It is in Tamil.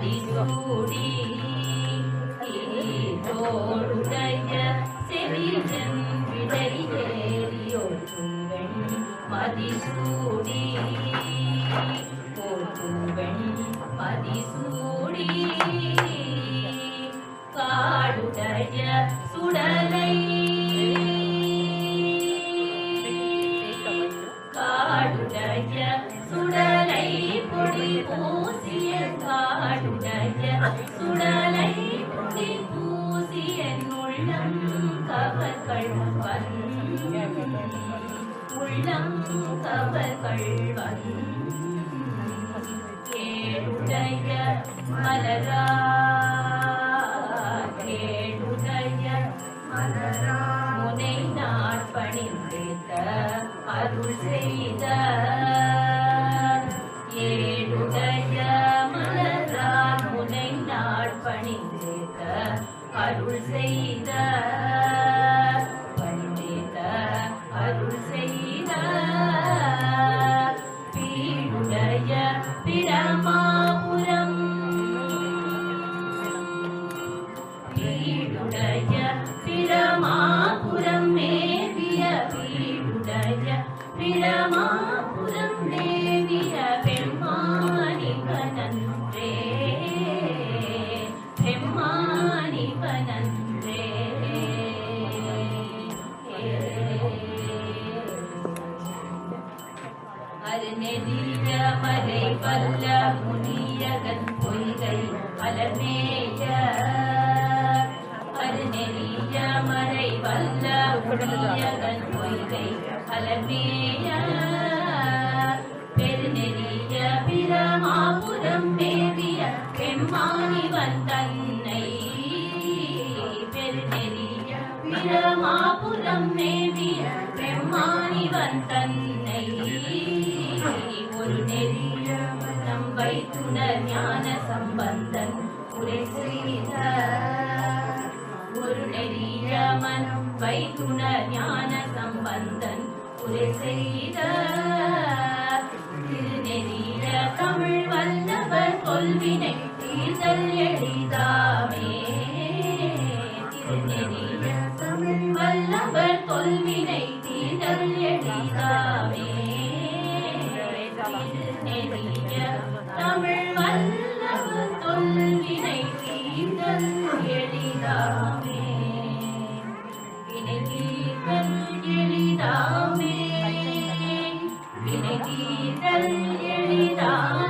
അതിലൂടി തോടുടയ ചെവിയും വിടയിലേറിയോടും മതിസൂടി. കൊടുവണി മതിസൂടി. കാടുടയ സുട சுடலை பொடி பூசிய உள்ளம் கவர்கள் உள்ளம் கவர்கள் கேடுடைய மலரா கேடுடைய மலரா முனை நாட்பணிந்த அருள் செய்த பணிந்தேத்த அருள் செய்த அருநெறிய மலை வல்ல முனியகன் பொய்கை அலமேய அருநெறிய மலை வல்ல முனியகன் பொய்கை அலமேய பெருநெறிய பிரமாபுரம் மேவிய பெம்மானிவன் வந்தன்னை பெருநெறிய பிரமாபுரம் மேவிய மனம் ஞான சம்பந்தன் உரை செய்த திருநெறிய தமிழ் வல்லவர் கொள்வினை தீர்தல் எளிதாமே. திருநெறிய தமிழ் வல்லவர் கொள்வினை தீர்தல் எளிதாமே. திருநெறிய தமிழ் எளிதாமே வினை தீர்தல் எளிதாமே